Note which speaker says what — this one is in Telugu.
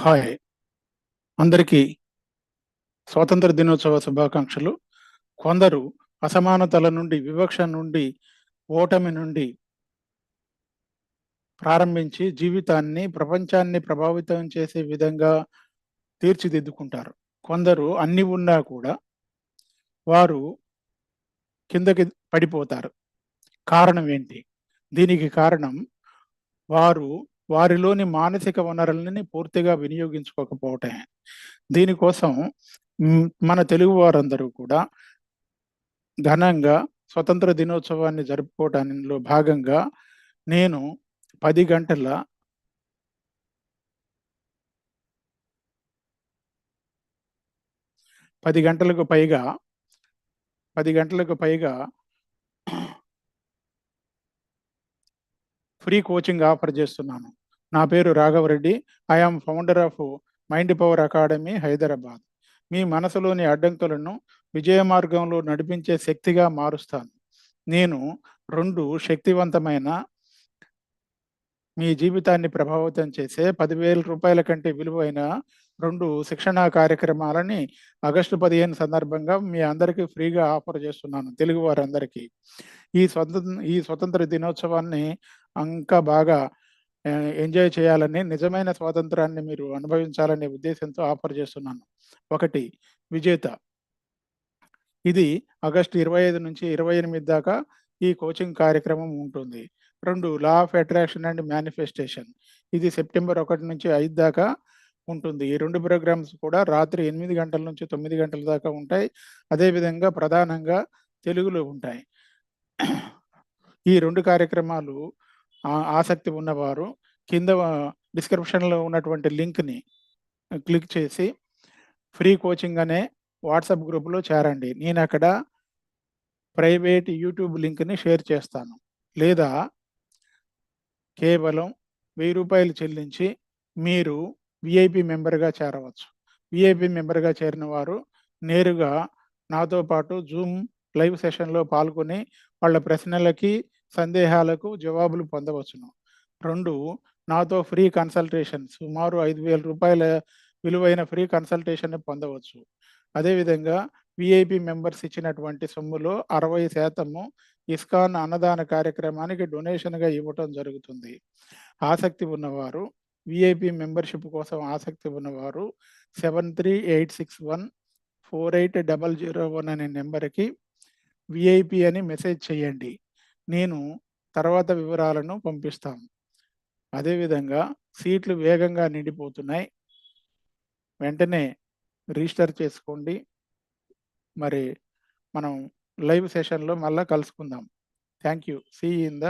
Speaker 1: హాయ్. అందరికీ స్వాతంత్ర దినోత్సవ శుభాకాంక్షలు. కొందరు అసమానతల నుండి వివక్ష నుండి ఓటమి నుండి ప్రారంభించి జీవితాన్ని ప్రపంచాన్ని ప్రభావితం చేసే విధంగా తీర్చిదిద్దుకుంటారు. కొందరు అన్ని ఉన్నా కూడా వారు కిందకి పడిపోతారు. కారణం ఏంటి? దీనికి కారణం వారు వారిలోని మానసిక వనరులని పూర్తిగా వినియోగించుకోకపోవటమే. దీనికోసం మన తెలుగు వారందరూ కూడా ఘనంగా స్వతంత్ర దినోత్సవాన్ని జరుపుకోవటానిలో భాగంగా నేను పది గంటల పది గంటలకు పైగా పది గంటలకు పైగా ఫ్రీ కోచింగ్ ఆఫర్ చేస్తున్నాను. నా పేరు Raghavareddy I am founder of Mind Power Academy Hyderabad. మీ మనసులోని అడ్డంకులను విజయ మార్గంలో నడిపించే శక్తిగా మారుస్తాను. నేను రెండు శక్తివంతమైన మీ జీవితాన్ని ప్రభావితం చేసే పదివేల రూపాయల కంటే విలువైన రెండు శిక్షణా కార్యక్రమాలని ఆగస్టు పదిహేను సందర్భంగా మీ అందరికీ ఫ్రీగా ఆఫర్ చేస్తున్నాను. తెలుగు వారందరికీ. ఈ స్వతంత్ర ఈ స్వతంత్ర దినోత్సవాన్ని ఇంకా బాగా ఎంజాయ్ చేయాలని నిజమైన స్వాతంత్రాన్ని మీరు అనుభవించాలనే ఉద్దేశంతో ఆఫర్ చేస్తున్నాను. ఒకటి విజేత. ఇది ఆగస్టు ఇరవై ఐదు నుంచి ఇరవై ఎనిమిది దాకా ఈ కోచింగ్ కార్యక్రమం ఉంటుంది. రెండు law of attraction and manifestation. ఇది సెప్టెంబర్ ఒకటి నుంచి ఐదు దాకా ఉంటుంది. ఈ రెండు ప్రోగ్రామ్స్ కూడా రాత్రి ఎనిమిది గంటల నుంచి తొమ్మిది గంటల దాకా ఉంటాయి. అదేవిధంగా ప్రధానంగా తెలుగులో ఉంటాయి. ఈ రెండు కార్యక్రమాలు ఆసక్తి ఉన్నవారు కింద డిస్క్రిప్షన్లో ఉన్నటువంటి లింక్ని క్లిక్ చేసి ఫ్రీ కోచింగ్ అనే వాట్సాప్ గ్రూప్లో చేరండి. నేను అక్కడ ప్రైవేట్ యూట్యూబ్ లింక్ని షేర్ చేస్తాను. లేదా కేవలం వెయ్యి రూపాయలు చెల్లించి మీరు విఐపి మెంబర్గా చేరవచ్చు. విఐపి మెంబర్గా చేరిన వారు నేరుగా నాతో పాటు జూమ్ లైవ్ సెషన్లో పాల్గొని వాళ్ళ ప్రశ్నలకి సందేహాలకు జవాబులు పొందవచ్చును. రెండు నాతో ఫ్రీ కన్సల్టేషన్ సుమారు ఐదు వేల రూపాయల విలువైన ఫ్రీ కన్సల్టేషన్ పొందవచ్చు. అదేవిధంగా విఐపి మెంబర్స్ ఇచ్చినటువంటి సొమ్ములో అరవై శాతము ఇస్కాన్ అన్నదాన కార్యక్రమానికి డొనేషన్గా ఇవ్వటం జరుగుతుంది. ఆసక్తి ఉన్నవారు విఐపి మెంబర్షిప్ కోసం ఆసక్తి ఉన్నవారు seven three eight six one four eight double zero one అనే నెంబర్కి విఐపి అని మెసేజ్ చేయండి. నేను తర్వాత వివరాలను పంపిస్తాం అదేవిధంగా సీట్లు వేగంగా నిండిపోతున్నాయి. వెంటనే రిజిస్టర్ చేసుకోండి. మరి మనం లైవ్ సెషన్లో మళ్ళీ కలుసుకుందాం. Thank you. See in the